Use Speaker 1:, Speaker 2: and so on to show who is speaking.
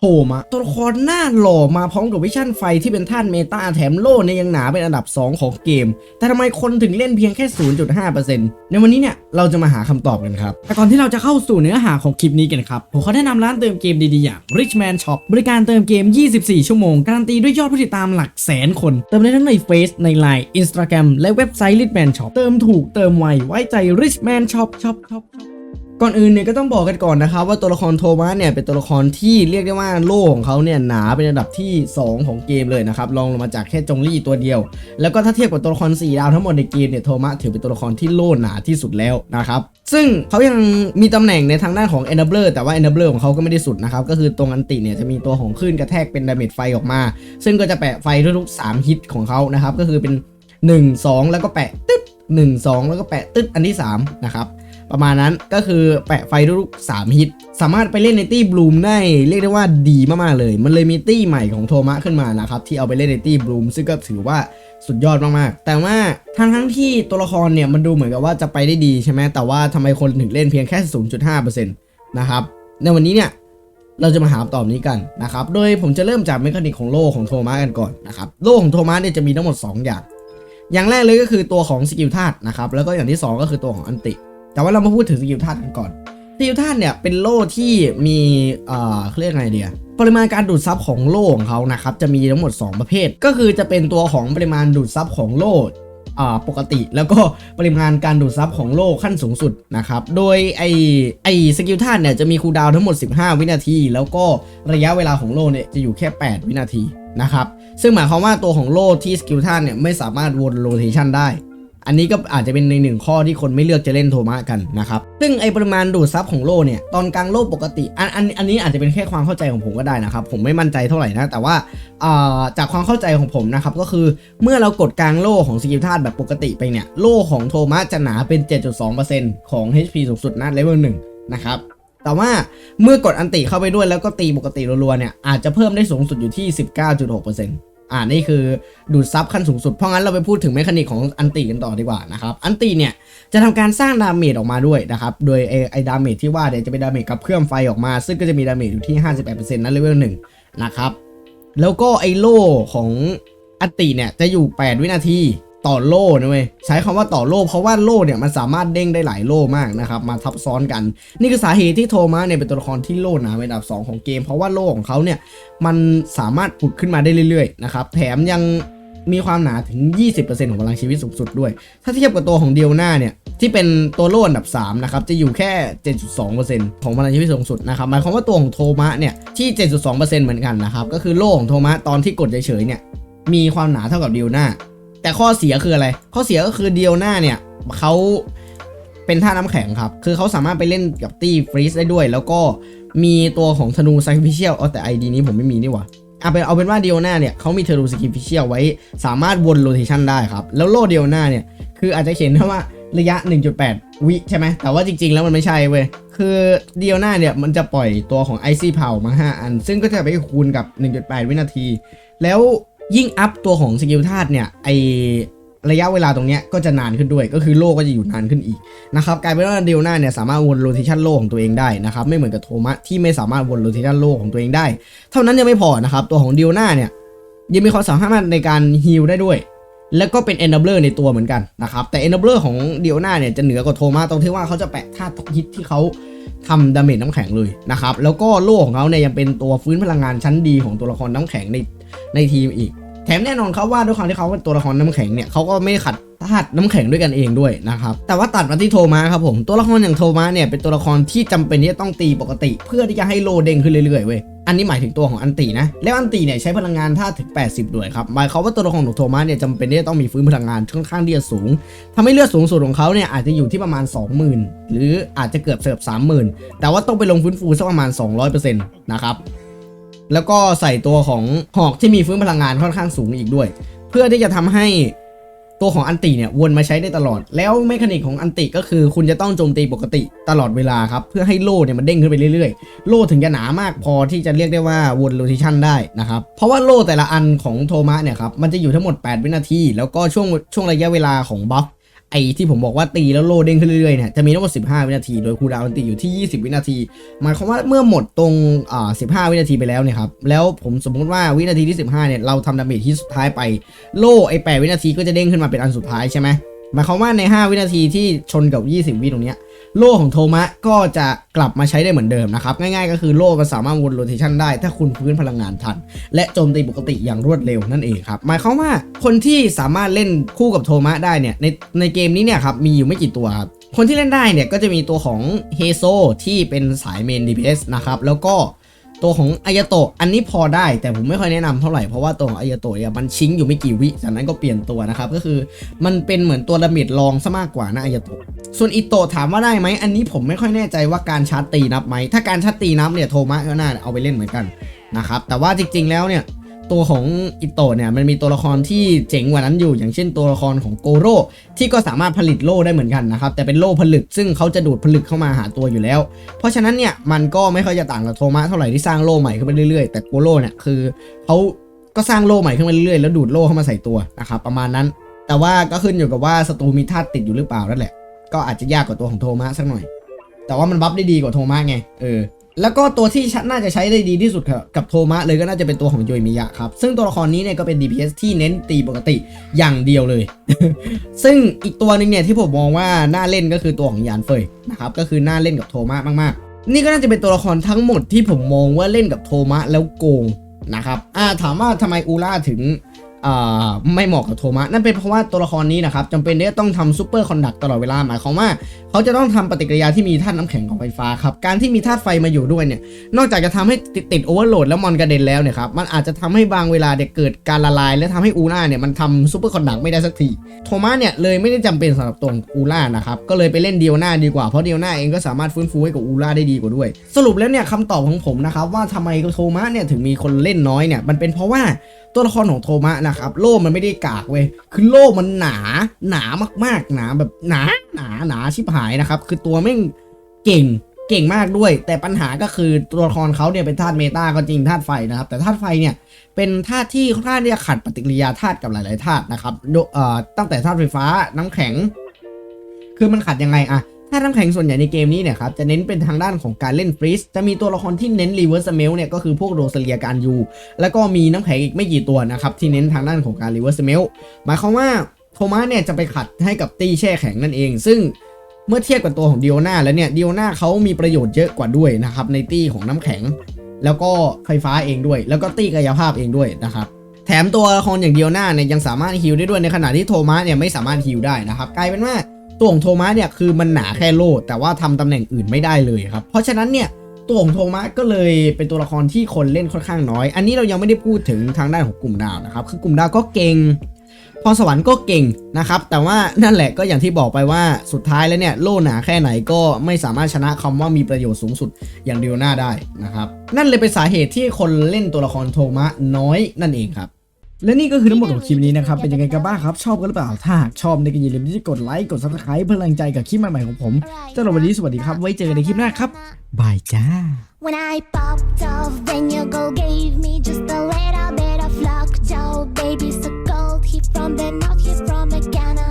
Speaker 1: โถมะตัวละครหน้าหล่อมาพร้อมกับวิชั่นไฟที่เป็นท่านเมตาแถมโล่เนี่ยยังหนาเป็นอันดับ 2 ของเกม แต่ทำไมคนถึงเล่นเพียงแค่ 0.5%ในวันนี้เนี่ยเราจะมาหาคำตอบกันครับ แต่ก่อนที่เราจะเข้าสู่เนื้อหาของคลิปนี้กันครับ ผมขอแนะนำร้านเติมเกมดีๆ อย่าง Richman Shop บริการเติมเกม 24 ชั่วโมง การันตีด้วยยอดผู้ติดตามหลักแสนคน เติมได้ทั้งใน Face ใน Line Instagram และเว็บไซต์ Richman Shop เติมถูกเติมไวไว้ใจ Richman Shop Shop Shop ก่อนอื่นเนี่ยก็ต้องบอกกันก่อนนะครับว่าตัวละครโทมัสเนี่ยเป็นตัวละครที่เรียกได้ว่าโล่ของเขาเนี่ยหนาเป็นระดับที่ 2 ของเกมเลยนะครับรองลงมาจากแค่จงลี่ตัวเดียว แล้วก็ถ้าเทียบกับตัวละคร4ดาวทั้งหมดในเกมเนี่ยโทมัสถือเป็นตัวละครที่โล่หนาที่สุดแล้วนะครับซึ่งเขายังมีตำแหน่งในทางด้านของ Enabler แต่ว่า Enabler ของเขาก็ไม่ได้สุดนะครับก็คือตรงอันติเนี่ยจะมีตัวของคลื่นกระแทกเป็นดาเมจไฟออกมา ซึ่งก็จะแปะไฟทุกๆ3ฮิตของเขานะครับก็คือเป็น 1 2 แล้วก็แปะตึ๊ด1 2 แล้วก็แปะตึ๊ดอันที่3นะครับ ประมาณนั้นก็คือแปะไฟทุกๆ3ฮิต สามารถไปเล่นในตี้บลูมได้เรียกได้ว่าดีมากๆเลย มันเลยมีตี้ใหม่ของโทมะขึ้นมานะครับ ที่เอาไปเล่นในตี้บลูมซึ่งก็ถือว่าสุดยอดมากๆ แต่ว่าทั้งทั้งๆที่ตัวละครเนี่ยมันดูเหมือนกับว่าจะไปได้ดีใช่ไหมแต่ว่าทำไมคนถึงเล่นเพียงแค่ 0.5%นะครับ ในวันนี้เนี่ยเราจะมาหาคำตอบนี้กันนะครับ โดยผมจะเริ่มจากเมคานิกของโล่ของโทมัสกันก่อนนะครับ โล่ของโทมัสเนี่ยจะมีทั้งหมด 2 อย่าง อย่างแรกเลยก็คือตัวของสกิลธาตุนะครับ แล้วก็อย่างที่ 2 ก็คือตัวของอันติ แต่ว่าเรามาพูดถึงสกิลธาตุกันก่อนสกิลธาตุเนี่ยเป็นโล่ที่มีเอ่อเรียกไงเดียปริมาณการดูดซับของโล่ของเขานะครับจะมีทั้งหมด 2 ประเภท ก็คือจะเป็นตัวของปริมาณดูดซับของโล่อ่าปกติ แล้วก็ปริมาณการดูดซับของโล่ขั้นสูงสุดนะครับ โดยไอไอสกิลธาตุเนี่ยจะมีคูลดาวทั้งหมด 15 วินาที แล้วก็ระยะเวลาของโล่เนี่ยจะอยู่แค่ 8 วินาทีนะครับ ซึ่งหมายความว่าตัวของโล่ที่สกิลธาตุเนี่ยไม่สามารถวนโรเทชันได้ อันนี้ก็อาจจะเป็นในหนึ่งข้อที่คนไม่เลือกจะเล่นโทมะกันนะครับ ซึ่งไอปริมาณดูดซับของโล่เนี่ย ตอนกลางโล่ปกติ อันอันอันนี้อาจจะเป็นแค่ความเข้าใจของผมก็ได้นะครับ ผมไม่มั่นใจเท่าไหร่นะ แต่ว่าจากความเข้าใจของผมนะครับ ก็คือเมื่อเรากดกลางโล่ของสกิลธาตุแบบปกติไปเนี่ย โล่ของโทมะจะหนาเป็น 7.2%ของ HP สูงสุดนะเลเวล1นะครับแต่ว่าเมื่อกดอันติเข้าไปด้วยแล้วก็ตีปกติรัวๆเนี่ยอาจจะเพิ่มได้สูงสุดอยู่ที่ 19.6% อ่านี่คือดูดซับขั้นสูงสุด เพราะงั้นเราไปพูดถึงเมคานิกของอันตีกันต่อดีกว่านะครับ อันตีเนี่ยจะทำการสร้างดาเมจออกมาด้วยนะครับ โดยไอไอดาเมจที่ว่าเนี่ยจะเป็นดาเมจกับเครื่องไฟออกมา ซึ่งก็จะมีดาเมจอยู่ที่ 58%นั้นเลเวลหนึ่งนะครับ แล้วก็ไอโล่ของอันตีเนี่ยจะอยู่ 8 วินาที ต่อโล่นะเว้ยใช้คำว่าต่อโล่เพราะว่าโล่เนี่ยมันสามารถเด้งได้หลายโล่มากนะครับมาทับซ้อนกัน นี่คือสาเหตุที่โทมัสเนี่ยเป็นตัวละครที่โล่หนาเป็นอันดับ 2 ของเกม เพราะว่าโล่ของเขาเนี่ยมันสามารถผุดขึ้นมาได้เรื่อยๆนะครับแถมยังมีความหนาถึง 20%ของพลังชีวิตสูงสุดด้วย ถ้าเทียบกับตัวของเดียวหน้าเนี่ย ที่เป็นตัวโล่อันดับ 3 นะครับ จะอยู่แค่ 7.2%ของพลังชีวิตสูงสุดนะครับ หมายความว่าตัวของโทมัสเนี่ย ที่ 7.2%เหมือนกันนะครับ ก็คือโล่ของโทมัสตอนที่กดเฉยๆเนี่ย มีความหนาเท่ากับเดียวหน้า แต่ข้อเสียคืออะไร ข้อเสียก็คือเดียวหน้าเนี่ยเขาเป็นท่าน้ำแข็งครับ คือเขาสามารถไปเล่นกับตี้ฟรีซได้ด้วย แล้วก็มีตัวของธนูซักฟิเชียลเอาแต่ไอดีนี้ผมไม่มีนี่หว่าเอาเป็นเอาเป็นว่าเดียวหน้าเนี่ยเขามีธนูซักฟิเชียลไว้สามารถวนโรเทชันได้ครับ แล้วโลเดียวหน้าเนี่ย คืออาจจะเขียนว่าระยะ 1.8 วิใช่ไหม แต่ว่าจริง ๆ แล้วมันไม่ใช่เว้ย คือเดียวหน้าเนี่ยมันจะปล่อยตัวของไอซี่เผามา 5 อัน ซึ่งก็จะไปคูณกับ 1.8 วินาที แล้ว ยิ่งอัพตัวของสกิลธาตุเนี่ยไอระยะเวลาตรงเนี้ยก็จะนานขึ้นด้วย ก็คือโลก็จะอยู่นานขึ้นอีกนะครับกลายเป็นว่าเดียวหน้าเนี่ยสามารถวนโรเทชันโลของตัวเองได้นะครับไม่เหมือนกับโทมัสที่ไม่สามารถวนโรเทชันโลของตัวเองได้ เท่านั้นยังไม่พอนะครับตัวของเดียวหน้าเนี่ยยังมีความสามารถในการฮีลได้ด้วย แล้วก็เป็น enabler ในตัวเหมือนกันนะครับแต่ enabler ของเดียวหน้าเนี่ยจะเหนือกว่าโทมัสตรงที่ว่าเขาจะแปะธาตุฮิตที่เขาทำดาเมจน้ำแข็งเลยนะครับแล้วก็โล่ของเขาเนี่ยยังเป็นตัวฟื้นพลังงานชั้นดีของตัวละครน้ำแข็งใน ในทีมอีก แถมแน่นอนครับว่าด้วยความที่เขาเป็นตัวละครน้ำแข็งเนี่ยเขาก็ไม่ขัดธาตุน้ำแข็งด้วยกันเองด้วยนะครับ แต่ว่าตัดมาที่โทมัสครับผมตัวละครอย่างโทมัสเนี่ยเป็นตัวละครที่จำเป็นที่จะต้องตีปกติ เพื่อที่จะให้โลเด้งขึ้นเรื่อยๆเว้ยอันนี้หมายถึงตัวของอันตีนะ แล้วอันตีเนี่ยใช้พลังงานท่าตุถึง 80 ด้วยครับ หมายความว่าตัวละครของโทมัสเนี่ยจำเป็นที่จะต้องมีฟื้นพลังงานค่อนข้างที่จะสูงทำให้เลือดสูงสุดของเขาเนี่ยอาจจะอยู่ที่ประมาณ 20,000 หรืออาจจะเกือบเสิร์ฟ30,000 แต่ว่าต้องไปลงฟื้นฟูสักประมาณ 200%นะครับ แล้วก็ใส่ตัวของหอกที่มีฟื้นพลังงานค่อนข้างสูงอีกด้วย เพื่อที่จะทำให้ตัวของอันติเนี่ยวนมาใช้ได้ตลอด แล้วเมคานิกของอันติก็คือ คุณจะต้องโจมตีปกติตลอดเวลาครับ เพื่อให้โล่เนี่ยมันเด้งขึ้นไปเรื่อยๆ โล่ถึงจะหนามากพอที่จะเรียกได้ว่าวนโรเทชันได้นะครับ เพราะว่าโล่แต่ละอันของโทมัสเนี่ยครับ มันจะอยู่ทั้งหมด 8 วินาที แล้วก็ช่วงช่วงระยะเวลาของบัฟ ไอ้ที่ผมบอกว่าตีแล้วโลเด้งขึ้นเรื่อยๆเนี่ยจะมีทั้งหมด15 วินาที โดยคูลดาวน์มันตีอยู่ที่ 20 วินาทีหมายความว่าเมื่อหมดตรงอ่า15 วินาทีไปแล้วเนี่ยครับแล้วผมสมมุติว่าวินาทีที่ 15เนี่ยเราทำดาเมจที่สุดท้ายไปโล่ไอ้8วินาทีก็จะเด้งขึ้นมาเป็นอันสุดท้ายใช่ไหมหมายความว่าใน 5 วินาทีที่ชนกับ 20 วิตรงเนี้ย โล่ของโทมะก็จะกลับมาใช้ได้เหมือนเดิมนะครับ ง่ายๆก็คือโล่มันสามารถวนโรเทชันได้ ถ้าคุณพื้นพลังงานทัน และโจมตีปกติอย่างรวดเร็วนั่นเองครับ หมายความว่าคนที่สามารถเล่นคู่กับโทมะได้เนี่ยในในเกมนี้เนี่ยครับมีอยู่ไม่กี่ตัวครับคนที่เล่นได้เนี่ยก็จะมีตัวของเฮโซที่เป็นสายเมน DPS นะครับแล้วก็ ตัวของอายาโตะอันนี้พอได้แต่ผมไม่ค่อยแนะนำเท่าไหร่เพราะว่าตัวของอายาโตะเนี่ยมันชิงอยู่ไม่กี่วิจากนั้นก็เปลี่ยนตัวนะครับก็คือมันเป็นเหมือนตัวดาเมจรองซะมากกว่านะอายาโตะส่วนอิโตะถามว่าได้ไหมอันนี้ผมไม่ค่อยแน่ใจว่าการชาร์ตีนับไหมถ้าการชาร์ตีนับเนี่ยโทมัสก็น่าเอาไปเล่นเหมือนกันนะครับแต่ว่าจริงๆแล้วเนี่ย ตัวของอิโตะเนี่ยมันมีตัวละครที่เจ๋งกว่านั้นอยู่ อย่างเช่นตัวละครของโกโร่ที่ก็สามารถผลิตโล่ได้เหมือนกันนะครับ แต่เป็นโล่ผลึกซึ่งเขาจะดูดผลึกเข้ามาหาตัวอยู่แล้ว เพราะฉะนั้นเนี่ยมันก็ไม่ค่อยจะต่างกับโทมะเท่าไหร่ที่สร้างโล่ใหม่ขึ้นไปเรื่อยๆ แต่โกโร่เนี่ยคือเขาก็สร้างโล่ใหม่ขึ้นมาเรื่อยๆแล้วดูดโล่เข้ามาใส่ตัวนะครับประมาณนั้น แต่ว่าก็ขึ้นอยู่กับว่าศัตรูมีธาตุติดอยู่หรือเปล่านั่นแหละ ก็อาจจะยากกว่าตัวของโทมัสสักหน่อย แต่ว่ามันบัฟได้ดีกว่าโทมัสไงเออ แล้วก็ตัวที่ชัดน่าจะใช้ได้ดีที่สุดกับโทมัสเลยก็น่าจะเป็นตัวของโยมิยะครับ ซึ่งตัวละครนี้เนี่ยก็เป็น DPS ที่เน้นตีปกติอย่างเดียวเลย ซึ่งอีกตัวหนึ่งเนี่ยที่ผมมองว่าน่าเล่นก็คือตัวของยานเฟยนะครับก็คือน่าเล่นกับโทมัสมากๆ นี่ก็น่าจะเป็นตัวละครทั้งหมดที่ผมมองว่าเล่นกับโทมัสแล้วโกงนะครับอ่าถามว่าทำไมอูล่าถึง ไม่เหมาะกับโทมัสนั่นเป็นเพราะว่าตัวละครนี้นะครับจำเป็นที่จะต้องทำซูเปอร์คอนดักตลอดเวลาหมายความว่า เขาจะต้องทำปฏิกิริยาที่มีธาตุน้ำแข็งกับไฟฟ้าครับการที่มีธาตุไฟมาอยู่ด้วยเนี่ยนอกจากจะทำให้ติดโอเวอร์โหลดแล้วมอนกระเด็นแล้วเนี่ยครับมันอาจจะทำให้บางเวลาเด็กเกิดการละลาย และทำให้อูล่าเนี่ยมันทำซูเปอร์คอนดักไม่ได้สักทีโทมัสเนี่ยเลยไม่ได้จำเป็นสำหรับตัวองอูล่านะครับก็เลยไปเล่นเดียวหน้าดีกว่าเพราะเดียวหน้าเองก็สามารถฟื้นฟูให้กับอูล่าได้ดีกว่าด้วย สรุปแล้วเนี่ยคำตอบของผมนะครับว่าทำไมโทมัสเนี่ยถึงมีคนเล่นน้อยเนี่ยมันเป็นเพราะว่า ตัวละครของโทมะนะครับโล่มันไม่ได้กากเว้ยคือโล่มันหนาหนามากๆหนาแบบหนาหนาหนาชิบหายนะครับ คือตัวแม่งเก่งเก่งมากด้วย แต่ปัญหาก็คือตัวละครเขาเนี่ยเป็นธาตุเมตาก็จริงธาตุไฟนะครับ แต่ธาตุไฟเนี่ยเป็นธาตุที่ค่อนข้างที่จะขัดปฏิกิริยาธาตุกับหลาย ๆ ธาตุนะครับตั้งแต่ธาตุไฟฟ้าน้ำแข็ง คือมันขัดยังไงอะ ธาน้ำแข็งส่วนใหญ่ในเกมนี้เนี่ยครับจะเน้นเป็นทางด้านของการเล่นฟรีสจะมีตัวละครที่เน้นรีเวิร์สเมลเนี่ยก็คือพวกโรซเลียการยูแล้วก็มีน้ำแข็งอีกไม่กี่ตัวนะครับที่เน้นทางด้านของการรีเวิร์สเมลหมายความว่าโทมัสเนี่ยจะไปขัดให้กับตี้แช่แข็งนั่นเอง ซึ่งเมื่อเทียบกับตัวของดิโอนาแล้วเนี่ยดิโอนาเขามีประโยชน์เยอะกว่าด้วยนะครับในตี้ของน้ำแข็ง แล้วก็ไฟฟ้าเองด้วย แล้วก็ตี้กายภาพเองด้วยนะครับแถมตัวละครอย่างดิโอนาเนี่ยยังสามารถฮิลได้ด้วยในขณะที่โทมัสเนี่ยไม่สามารถฮิลได้นะครับกลายเป็นว่า ตัวของโทมัสเนี่ยคือมันหนาแค่โล่แต่ว่าทำตำแหน่งอื่นไม่ได้เลยครับ เพราะฉะนั้นเนี่ยตัวของโทมัสก็เลยเป็นตัวละครที่คนเล่นค่อนข้างน้อย อันนี้เรายังไม่ได้พูดถึงทางด้านของกลุ่มดาวนะครับ คือกลุ่มดาวก็เก่งพรสวรรค์ก็เก่งนะครับ แต่ว่านั่นแหละก็อย่างที่บอกไปว่าสุดท้ายแล้วเนี่ยโล่หนาแค่ไหนก็ไม่สามารถชนะคำว่ามีประโยชน์สูงสุดอย่างเดียวหน้าได้นะครับ นั่นเลยเป็นสาเหตุที่คนเล่นตัวละครโทมัสน้อยนั่นเองครับ และนี่ก็คือทั้งหมดของคลิปนี้นะครับ เป็นยังไงกันบ้างครับ ชอบกันหรือเปล่า ถ้าชอบในกันอย่าลืมที่จะกดไลค์ กดซับสไคร b e เพื่อแรงใจกับคลิปใหม่ๆของผมสำหรับวันนี้สวัสดีครับ ไว้เจอกันในคลิปหน้าครับ บายจ้า
Speaker 2: From the north he from the Ghana